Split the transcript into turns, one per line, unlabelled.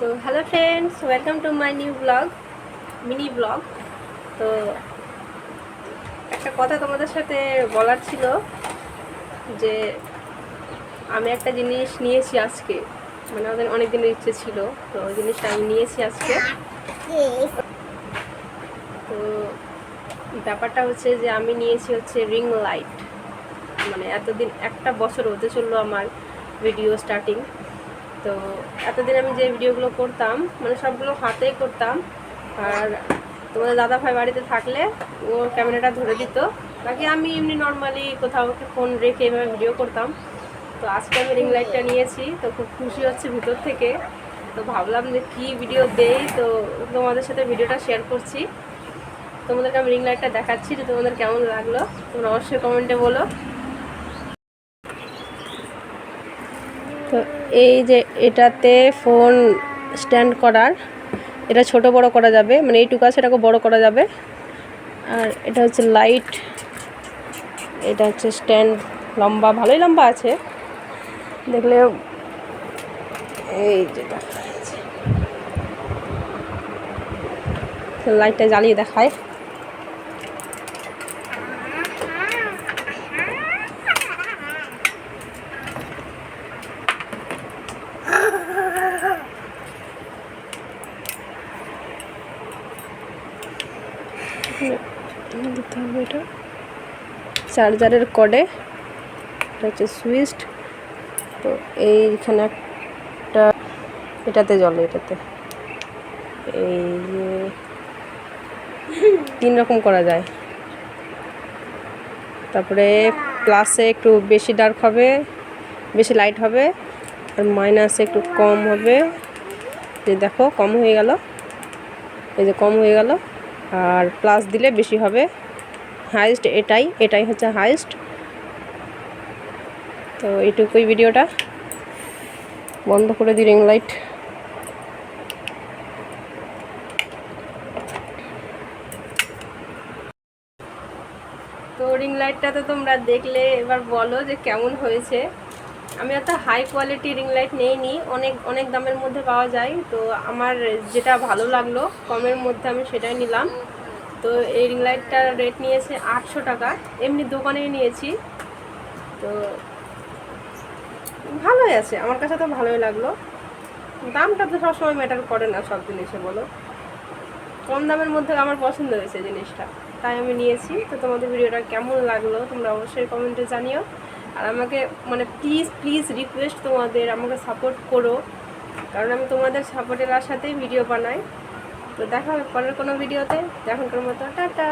তো hello friends, welcome to my new blog, mini blog. তো একটা কথা তোমাদের সাথে বলার ছিল যে আমি একটা জিনিস নিয়েছি আজকে। মানে ওদের অনেক দিনের ইচ্ছে ছিল, তো ওই জিনিসটা আমি নিয়েছি আজকে। তো ব্যাপারটা হচ্ছে যে আমি নিয়েছি হচ্ছে রিং লাইট। মানে এতদিন, একটা বছর হতে চলল আমার ভিডিও স্টার্টিং। তো এতদিন আমি যে ভিডিওগুলো করতাম মানে সবগুলো হাতেই করতাম। আর তোমাদের দাদা ভাই বাড়িতে থাকলে ও ক্যামেরাটা ধরে দিত। বাকি আমি এমনি নর্মালি কোথাও ফোন রেখে এভাবে ভিডিও করতাম। তো আজকে আমি রিং লাইটটা নিয়েছি, তো খুব খুশি হচ্ছে ভিতর থেকে। তো ভাবলাম যে কী ভিডিও দেই, তো তোমাদের সাথে ভিডিওটা শেয়ার করছি। তোমাদেরকে আমি রিং লাইটটা দেখাচ্ছি যে তোমাদের কেমন লাগল। তোমরা অবশ্যই কমেন্টে বলো। তো এই যে এটাতে ফোন স্ট্যান্ড করার, এটা ছোট বড় করা যাবে মানে এইটুকু আছে, এটাকে বড় করা যাবে। আর এটা হচ্ছে লাইট এটা হচ্ছে স্ট্যান্ড লম্বা, ভালোই লম্বা আছে। দেখলে এই যে দেখা যাচ্ছে। লাইটটা জ্বালিয়ে দেখায়। এটা চার্জারের কডে। এটা হচ্ছে সুইচ তো এইখানে একটা, এটাতে জ্বলে এটাতে। এই যে তিন রকম করা যায়। তারপরে প্লাসে একটু বেশি ডার্ক হবে, বেশি লাইট হবে, আর মাইনাসে একটু কম হবে। যে দেখো, কম হয়ে গেল। এই যে কম হয়ে গেল। আর প্লাস দিলে বেশি হবে। হাইস্ট এটাই এটাই হচ্ছে হাইস্ট তো এইটুকুই ভিডিওটা। বন্ধ করে দিই রিং লাইট তো রিং লাইটটা তো তোমরা দেখলে, এবার বলো যে কেমন হয়েছে। আমি এত হাই কোয়ালিটি রিং লাইট নেইনি, অনেক অনেক দামের মধ্যে পাওয়া যায়, তো আমার যেটা ভালো লাগল, কমের মধ্যে আমি সেটাই নিলাম। তো এই রিং লাইটটার রেট নিয়েছে আটশো টাকা, এমনি দোকানেই নিয়েছি। তো ভালোই আছে, আমার কাছে তো ভালোই লাগল। দামটা তো সবসময় ম্যাটার করে না, সব জিনিসে বলো। কম দামের মধ্যে আমার পছন্দ হয়েছে জিনিসটা, তাই আমি নিয়েছি। তো তোমাদের ভিডিওটা কেমন লাগল, তোমরা অবশ্যই কমেন্টে জানিও। আর আমাকে মানে প্লিজ প্লিজ রিকোয়েস্ট তোমাদের, আমাকে সাপোর্ট করো। কারণ আমি তোমাদের সাপোর্টের আশাতেই ভিডিও বানাই। তো দেখা হবে পরের কোনো ভিডিওতে এখনকার মতো, টাটা!